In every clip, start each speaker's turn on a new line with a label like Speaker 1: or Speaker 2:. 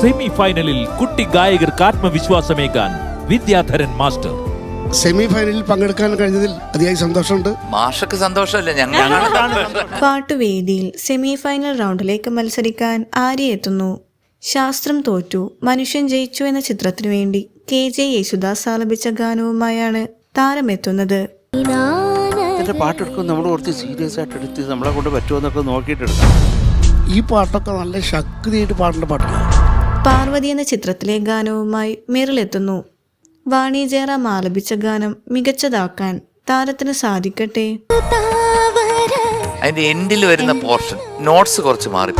Speaker 1: Semi ഫൈനലിൽ കുട്ടി ഗായകർക്ക് ആത്മവിശ്വാസമേകാൻ വിദ്യാധരൻ മാസ്റ്റർ.
Speaker 2: സെമി ഫൈനലിൽ പങ്കെടുക്കാൻ കഴിഞ്ഞതിൽ അതിയായി സന്തോഷമുണ്ട്.
Speaker 3: മാഷക്ക് സന്തോഷമല്ലേ? ഞങ്ങൾ
Speaker 4: പാട്ടുവേദിയിൽ സെമി ഫൈനൽ റൗണ്ടിലേക്ക് മത്സരിക്കാൻ ആര്യ എത്തുന്നു. ശാസ്ത്രം തോറ്റു മനുഷ്യൻ ജയിച്ചു എന്ന ചിത്രത്തിനു വേണ്ടി കെ ജെ യേശുദാസ് ആലപിച്ച ഗാനവുമായാണ് താരമെത്തുന്നത്.
Speaker 5: എത്തുന്നത് പാട്ടെടുക്കും നമ്മൾ കുറച്ച് സീരിയസ് ആയിട്ട് എടുത്ത് നമ്മളെ കൊണ്ട് പറ്റുമോ എന്നൊക്കെ നോക്കിയിട്ടെടുക്കാം.
Speaker 2: ഈ പാട്ടൊക്കെ നല്ല ശക്തിയായിട്ട് പാടേണ്ട പാട്ടാണ്.
Speaker 4: പാർവതി എന്ന ചിത്രത്തിലെ ഗാനവുമായി മെറിലെത്തുന്നു. വാണി ജയറാം ആലപിച്ച ഗാനം മികച്ചതാക്കാൻ താരത്തിന് സാധിക്കട്ടെ.
Speaker 3: അതിന്റെ എൻഡിൽ വരുന്ന പോർഷൻ നോട്ട്സ് കുറച്ച് മാറി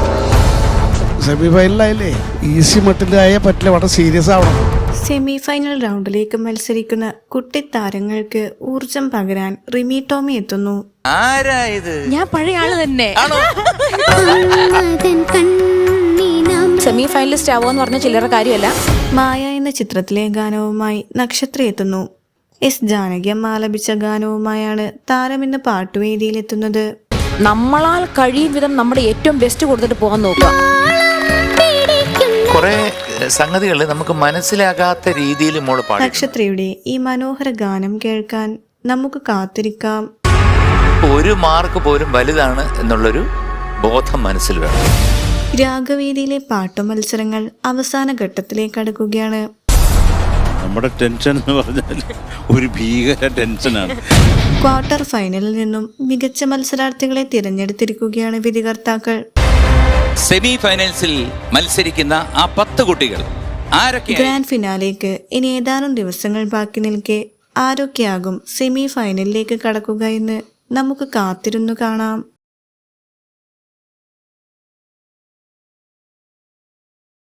Speaker 2: സെമി ഫൈനലായില്ലേ ഈസി മട്ടിലായ പറ്റില്ല വളരെ സീരിയസ് ആവണം.
Speaker 4: സെമി ഫൈനൽ റൗണ്ടിലേക്ക് മത്സരിക്കുന്ന കുട്ടിത്താരങ്ങൾക്ക് ഊർജം പകരാൻ റിമി ടോമി എത്തുന്നു.
Speaker 6: ഞാൻ പഴയ ആൾ തന്നെ. സെമി ഫൈനലിസ്റ്റ് ആവോ എന്ന് പറഞ്ഞ ചില്ലറ കാര്യമല്ല.
Speaker 4: മായ എന്ന ചിത്രത്തിലെ ഗാനവുമായി നക്ഷത്ര എത്തുന്നു. എസ് ജാനകി അമ്മ ആലപിച്ച ഗാനവുമായാണ് താരം ഇന്ന് പാട്ടുവേദിയിലെത്തുന്നത്
Speaker 6: നമ്മളാൽ കഴിയും വിധം നമ്മുടെ ഏറ്റവും ബെസ്റ്റ് കൊടുത്തിട്ട് പോകാൻ നോക്കുക.
Speaker 3: കുറെ സംഗതികൾ നമുക്ക് മനസ്സിലാകാത്ത രീതിയിൽ മോൾ പാടി.
Speaker 4: നക്ഷത്രയുടെ ഈ മനോഹര ഗാനം കേൾക്കാൻ നമുക്ക് കാത്തിരിക്കാം.
Speaker 3: ഒരു മാർക്ക് പോലും വലുതാണ് എന്നുള്ളൊരു ബോധം മനസ്സിൽ വേണം.
Speaker 4: രാഗവേദിയിലെ പാട്ടു മത്സരങ്ങൾ അവസാന ഘട്ടത്തിലേക്ക് അടുക്കുകയാണ്.
Speaker 5: നമ്മുടെ ടെൻഷൻ എന്ന് പറഞ്ഞാൽ ഒരു ഭീകര ടെൻഷനാണ്.
Speaker 4: ക്വാർട്ടർ ഫൈനലിൽ നിന്നും മികച്ച മത്സരാർത്ഥികളെ തിരഞ്ഞെടുത്തിരിക്കുകയാണ് വിധികർത്താക്കൾ.
Speaker 7: സെമി ഫൈനൽസിൽ മത്സരിക്കുന്ന ആ പത്ത് കുട്ടികൾ ആരൊക്കെ
Speaker 4: ഗ്രാൻഡ് ഫിനാലേക്ക് ഇനി ഏതാനും ദിവസങ്ങൾ ബാക്കി നിൽക്കെ ആരൊക്കെയാകും സെമി ഫൈനലിലേക്ക് കടക്കുക എന്ന് നമുക്ക് കാത്തിരുന്നു കാണാം.